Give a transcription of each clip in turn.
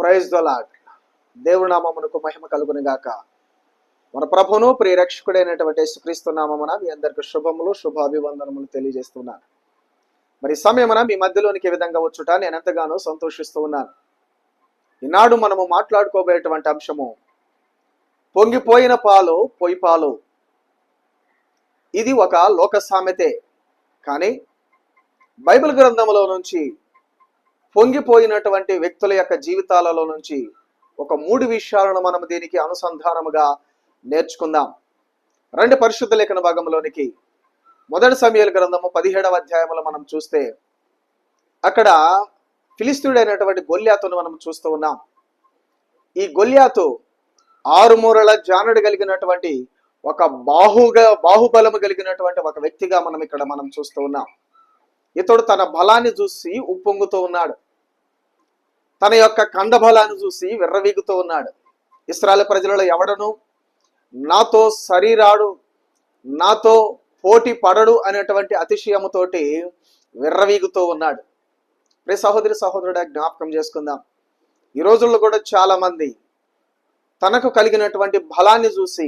Praise the lord. దేవుడి నామమునకు మహిమ కలుగునిగాక మన ప్రభును ప్రియరక్షకుడైనటువంటి యేసుక్రీస్తు నామమున మీ అందరికి శుభములు శుభాభివందనములు తెలియజేస్తున్నాను. మరి సమయమున మీ మధ్యలోనికి విధంగా వచ్చుట నేను ఎంతగానో సంతోషిస్తూ ఉన్నాను. ఈనాడు మనము మాట్లాడుకోబోయేటువంటి అంశము పొంగిపోయిన పాలు పొయ్యి పాలు. ఇది ఒక లోక సామెతే. కానీ బైబిల్ గ్రంథములో నుంచి పొంగిపోయినటువంటి వ్యక్తుల యొక్క జీవితాలలో నుంచి ఒక మూడు విషయాలను మనం దీనికి అనుసంధానముగా నేర్చుకుందాం. రెండు పరిశుద్ధ లేఖన భాగంలోనికి మొదటి సమయాల గ్రంథము పదిహేడవ అధ్యాయంలో మనం చూస్తే అక్కడ ఫిలిస్తీయుడైనటువంటి గొల్యాతును మనం చూస్తూ ఉన్నాం. ఈ గొల్యాతు ఆరు మూరల జానుడు కలిగినటువంటి ఒక బాహుగా బాహుబలము కలిగినటువంటి ఒక వ్యక్తిగా మనం ఇక్కడ మనం చూస్తూ ఉన్నాం. ఇతడు తన బలాన్ని చూసి ఉప్పొంగుతూ ఉన్నాడు. తన యొక్క కండ బలాన్ని చూసి విర్రవీగుతూ ఉన్నాడు. ఇస్రాయల్ ప్రజలలో ఎవడను? నాతో శరీరాడు నాతో పోటీ పడడు అనేటువంటి అతిశయముతోటి విర్రవీగుతూ ఉన్నాడు. ప్రే సహోదరి సహోదరుడా జ్ఞాపకం చేసుకుందాం. ఈ రోజుల్లో కూడా చాలా మంది తనకు కలిగినటువంటి బలాన్ని చూసి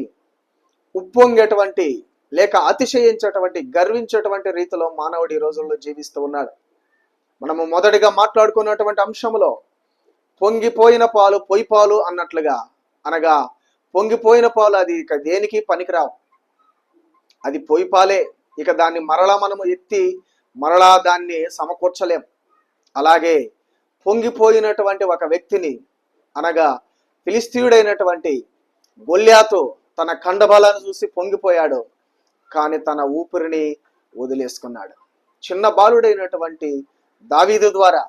ఉప్పొంగేటువంటి లేక అతిశయించేటువంటి గర్వించేటువంటి రీతిలో మానవుడు ఈ రోజుల్లో జీవిస్తూ ఉన్నాడు. మనము మొదటిగా మాట్లాడుకున్నటువంటి అంశంలో పొంగిపోయిన పాలు పొయ్యి పాలు అన్నట్లుగా అనగా పొంగిపోయిన పాలు అది ఇక దేనికి పనికిరావు. అది పొయ్యి పాలే. ఇక దాన్ని మరలా మనము ఎత్తి మరలా దాన్ని సమకూర్చలేం. అలాగే పొంగిపోయినటువంటి ఒక వ్యక్తిని అనగా ఫిలిస్తీయుడైనటువంటి గొల్యాతో తన కండబలాన్ని చూసి పొంగిపోయాడు. కానీ తన ఊపిరిని వదిలేసుకున్నాడు. చిన్న బాలుడైనటువంటి దావీదు ద్వారా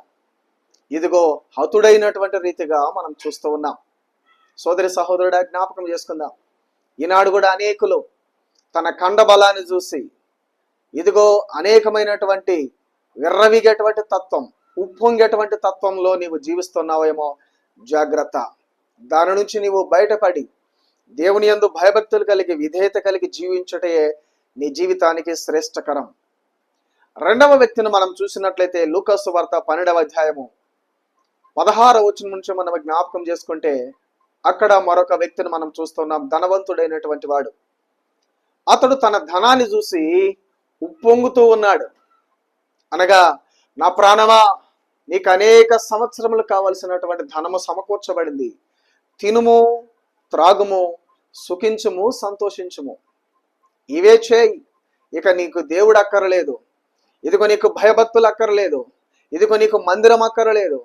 ఇదిగో హతుడైనటువంటి రీతిగా మనం చూస్తూ ఉన్నాం. సోదరి సహోదరుడ జ్ఞాపకం చేసుకుందాం. ఈనాడు కూడా అనేకులు తన కండ బలాన్ని చూసి ఇదిగో అనేకమైనటువంటి విర్రవిగేటువంటి తత్వం ఉప్పొంగేటువంటి తత్వంలో నీవు జీవిస్తున్నావేమో జాగ్రత్త. దాని నుంచి నీవు బయటపడి దేవుని యందు భయభక్తులు కలిగి విధేయత కలిగి జీవించుటే నీ జీవితానికి శ్రేష్టకరం. రెండవ వ్యక్తిని మనం చూసినట్లయితే లూకస్ వార్త పన్నెండవ అధ్యాయము పదహార వచ్చిన నుంచి మనం జ్ఞాపకం చేసుకుంటే అక్కడ మరొక వ్యక్తిని మనం చూస్తున్నాం ధనవంతుడైనటువంటి వాడు. అతడు తన ధనాన్ని చూసి ఉప్పొంగుతూ ఉన్నాడు. అనగా నా ప్రాణమా నీకు అనేక సంవత్సరములు కావలసినటువంటి ధనము సమకూర్చబడింది. తినుము త్రాగుము సుఖించుము సంతోషించుము. ఇవే చేయి. ఇక నీకు దేవుడు అక్కరలేదు. ఇదిగో నీకు భయభక్తులు అక్కరలేదు. ఇదిగో నీకు మందిరం అక్కరలేదు.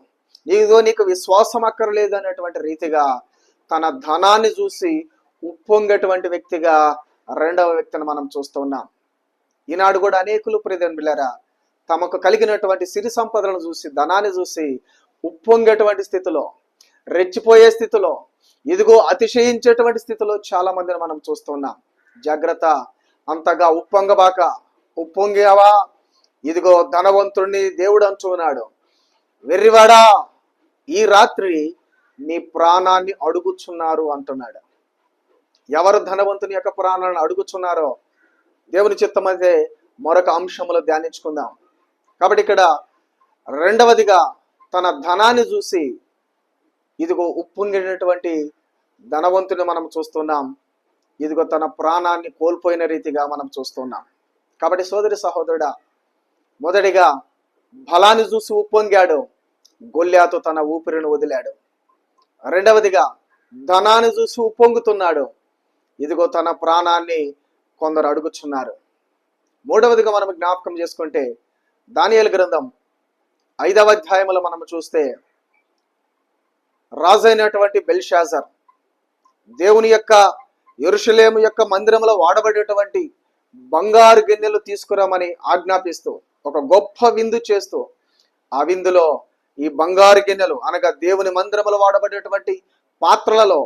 ఇదిగో నీకు విశ్వాసం అక్కరలేదు అనేటువంటి రీతిగా తన ధనాన్ని చూసి ఉప్పొంగేటువంటి వ్యక్తిగా రెండవ వ్యక్తిని మనం చూస్తూ ఉన్నాం. ఈనాడు కూడా అనేకులు ప్రియదని తమకు కలిగినటువంటి సిరి సంపదలను చూసి ధనాన్ని చూసి ఉప్పొంగేటువంటి స్థితిలో రెచ్చిపోయే స్థితిలో ఇదిగో అతిశయించేటువంటి స్థితిలో చాలా మందిని మనం చూస్తున్నాం జాగ్రత్త. అంతగా ఉప్పొంగబాక. ఉప్పొంగావా? ఇదిగో ధనవంతుణ్ణి దేవుడు అంచున్నాడు వెర్రివాడా ఈ రాత్రి నీ ప్రాణాన్ని అడుగుచున్నారు అంటున్నాడు. ఎవరు ధనవంతుని యొక్క ప్రాణాలను అడుగుచున్నారో దేవుని చిత్తమైతే మరొక అంశములో ధ్యానించుకుందాం. కాబట్టి ఇక్కడ రెండవదిగా తన ధనాన్ని చూసి ఇదిగో ఉప్పొంగినటువంటి ధనవంతుని మనం చూస్తున్నాం. ఇదిగో తన ప్రాణాన్ని కోల్పోయిన రీతిగా మనం చూస్తున్నాం. కాబట్టి సోదరి సహోదరుడా మొదటిగా బలాన్ని చూసి ఉప్పొంగాడు. గొల్లాతో తన ఊపిరిని వదిలాడు. రెండవదిగా ధనాన్ని చూసి ఉప్పొంగుతున్నాడు. ఇదిగో తన ప్రాణాన్ని కొందరు అడుగుచున్నారు. మూడవదిగా మనం జ్ఞాపకం చేసుకుంటే దానియల గ్రంథం ఐదవ అధ్యాయంలో మనం చూస్తే రాజైనటువంటి బెల్షాజర్ దేవుని యొక్క ఎరుషలేము యొక్క మందిరంలో వాడబడేటువంటి బంగారు గిన్నెలు తీసుకురామని ఆజ్ఞాపిస్తూ ఒక గొప్ప విందు చేస్తూ ఆ విందులో ఈ బంగారు గిన్నెలు అనగా దేవుని మందిరములో వాడబడేటువంటి పాత్రలలో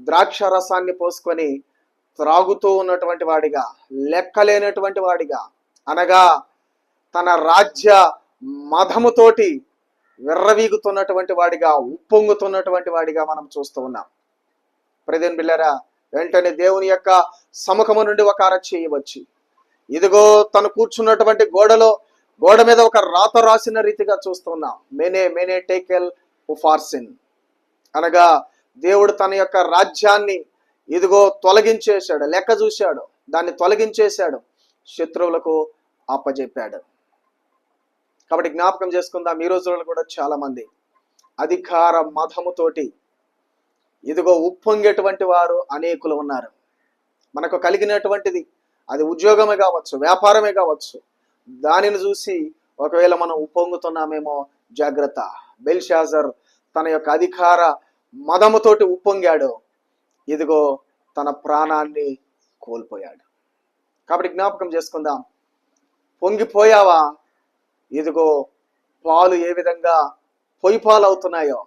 ద్రాక్ష రసాన్ని పోసుకొని త్రాగుతూ ఉన్నటువంటి వాడిగా లెక్కలేనటువంటి వాడిగా అనగా తన రాజ్య మధముతోటి విర్రవీగుతున్నటువంటి వాడిగా ఉప్పొంగుతున్నటువంటి వాడిగా మనం చూస్తూ ఉన్నాం. ప్రదేన్ బిల్లరా వెంటనే దేవుని యొక్క సముఖము నుండి ఒక అర చేయవచ్చు. ఇదిగో తను కూర్చున్నటువంటి గోడలో గోడ మీద ఒక రాత రాసిన రీతిగా చూస్తున్నాం. మేనే మేనే టేకెల్ ఉఫార్సిన్. అనగా దేవుడు తన యొక్క రాజ్యాన్ని ఇదిగో తొలగించేశాడు లెక్క చూశాడు దాన్ని తొలగించేశాడు శత్రువులకు అప్పజెప్పాడు కాబట్టి జ్ఞాపకం చేసుకుందాం ఈ రోజుల్లో కూడా చాలా మంది అధికార మతముతోటి ఇదిగో ఉప్పొంగేటువంటి వారు అనేకులు ఉన్నారు. మనకు కలిగినటువంటిది అది ఉద్యోగమే కావచ్చు వ్యాపారమే కావచ్చు. దానిని చూసి ఒకవేళ మనం ఉప్పొంగుతున్నామేమో జాగ్రత్త. బెల్షాజర్ తన యొక్క అధికార మదముతోటి ఉప్పొంగాడు. ఇదిగో తన ప్రాణాన్ని కోల్పోయాడు. కాబట్టి జ్ఞాపకం చేసుకుందాం. పొంగిపోయావా? ఇదిగో పాలు ఏ విధంగా పొయ్యి పాలు అవుతున్నాయో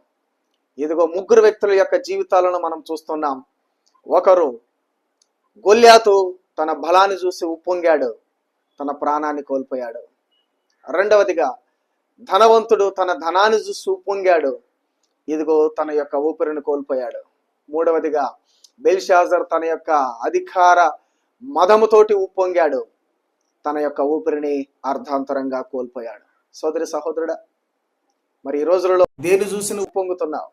ఇదిగో ముగ్గురు వ్యక్తుల యొక్క జీవితాలను మనం చూస్తున్నాం. ఒకరు గొల్యాతు తన బలాన్ని చూసి ఉప్పొంగాడు తన ప్రాణాన్ని కోల్పోయాడు. రెండవదిగా ధనవంతుడు తన ధనాన్ని చూసి ఉప్పొంగాడు ఇదిగో తన యొక్క ఊపిరిని కోల్పోయాడు. మూడవదిగా బెల్షాజర్ తన యొక్క అధికార మదముతోటి ఉప్పొంగాడు తన యొక్క ఊపిరిని అర్ధాంతరంగా కోల్పోయాడు. సోదరి సహోదరుడా మరి ఈ రోజులలో దేని చూసి నువ్వు ఉప్పొంగుతున్నావు?